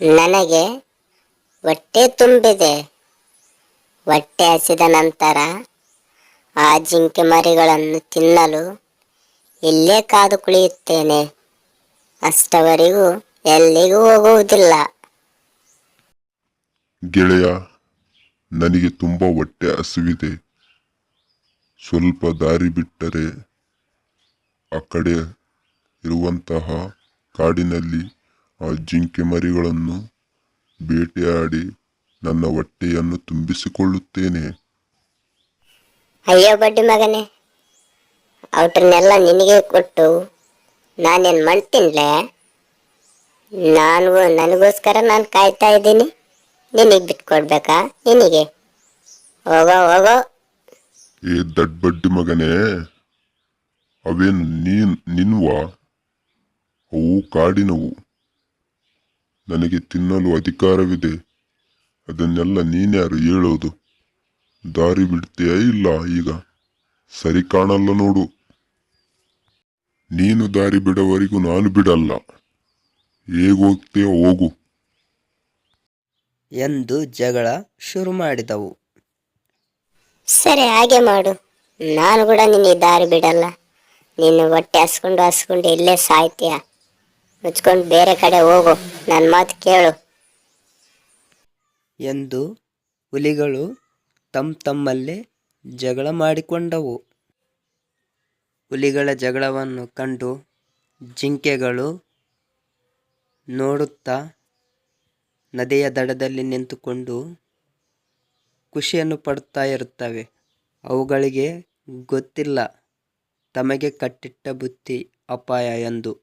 ನನಗೆ ಹೊಟ್ಟೆ ತುಂಬಿದೆ. ಹೊಟ್ಟೆ ಹಸಿದ ನಂತರ ಆ ಜಿಂಕೆ ಮರಿಗಳನ್ನು ತಿನ್ನಲು ಇಲ್ಲೇ ಕಾದು ಕುಳಿಯುತ್ತೇನೆ. ಅಷ್ಟವರೆಗೂ ಎಲ್ಲಿಗೂ ಹೋಗುವುದಿಲ್ಲ. ಗೆಳೆಯ, ನನಗೆ ತುಂಬ ಹೊಟ್ಟೆ ಹಸಿವಿದೆ. ಸ್ವಲ್ಪ ದಾರಿ ಬಿಟ್ಟರೆ ಆ ಕಡೆ ಇರುವಂತಹ ಕಾಡಿನಲ್ಲಿ ಆ ಜಿಂಕೆ ಮರಿಗಳನ್ನು ಬೇಟೆಯಾಡಿ ನನ್ನ ಹೊಟ್ಟೆಯನ್ನು ತುಂಬಿಸಿಕೊಳ್ಳುತ್ತೇನೆ. ಅಯ್ಯೋ ಬಡ್ಡಿ ಮಗನೇ ಅವಟನ್ನೆಲ್ಲ ನಿನಗೆ ಕೊಟ್ಟು ನಾನೇನು ಮಾಡ್ತೀನಿಲೆ? ನಾನು ನನಗೋಸ್ಕರ ನಾನು ಕಾಯ್ತಾ ಇದ್ದೀನಿ. ನಿನಗೆ ಬಿಟ್ಕೊಡ್ಬೇಕಾ? ನಿನಗೆ. ಹೋಗೋ ಹೋಗೋ. ಏ ದಡ್ಬಡ್ಡಿ ಮಗನೇ ಅವೇನು ನೀನ್ ನಿನ್ವಾ? ಅವು ಕಾಡಿನವು. ನನಗೆ ತಿನ್ನಲು ಅಧಿಕಾರವಿದೆ. ಅದನ್ನೆಲ್ಲ ನೀನ್ಯಾರು ಹೇಳೋದು? ದಾರಿ ಬಿಡ್ತೀಯಾ ಇಲ್ಲ ಈಗ? ಸರಿ ಕಾಣಲ್ಲ ನೋಡು. ನೀನು ದಾರಿ ಬಿಡೋವರೆಗೂ ನಾನು ಬಿಡಲ್ಲ. ಹೇಗೆ ಹೋಗ್ತೀಯ ಹೋಗು. ಎಂದು ಜಗಳ ಶುರು ಮಾಡಿದವು. ಸರಿ ಹಾಗೆ ಮಾಡು. ನಾನು ಕೂಡ ನಿನ್ನ ದಾರಿ ಬಿಡಲ್ಲ. ನೀನು ಹೊಟ್ಟೆ ಹಸ್ಕೊಂಡು ಹಸ್ಕೊಂಡು ಇಲ್ಲೇ ಸಾಯ್ತೀಯ? ಮುಚ್ಕೊಂಡು ಬೇರೆ ಕಡೆ ಹೋಗು. ನನ್ನ ಮಾತು ಕೇಳು. ಎಂದು ಹುಲಿಗಳು ತಮ್ಮ ತಮ್ಮಲ್ಲೇ ಜಗಳ ಮಾಡಿಕೊಂಡವು. ಹುಲಿಗಳ ಜಗಳವನ್ನು ಕಂಡು ಜಿಂಕೆಗಳು ನೋಡುತ್ತಾ ನದಿಯ ದಡದಲ್ಲಿ ನಿಂತುಕೊಂಡು ಖುಷಿಯನ್ನು ಪಡುತ್ತಾ ಇರುತ್ತವೆ. ಅವುಗಳಿಗೆ ಗೊತ್ತಿಲ್ಲ. ತಮಗೆ ಕಟ್ಟಿಟ್ಟ ಬುತ್ತಿ ಅಪಾಯ ಎಂದು.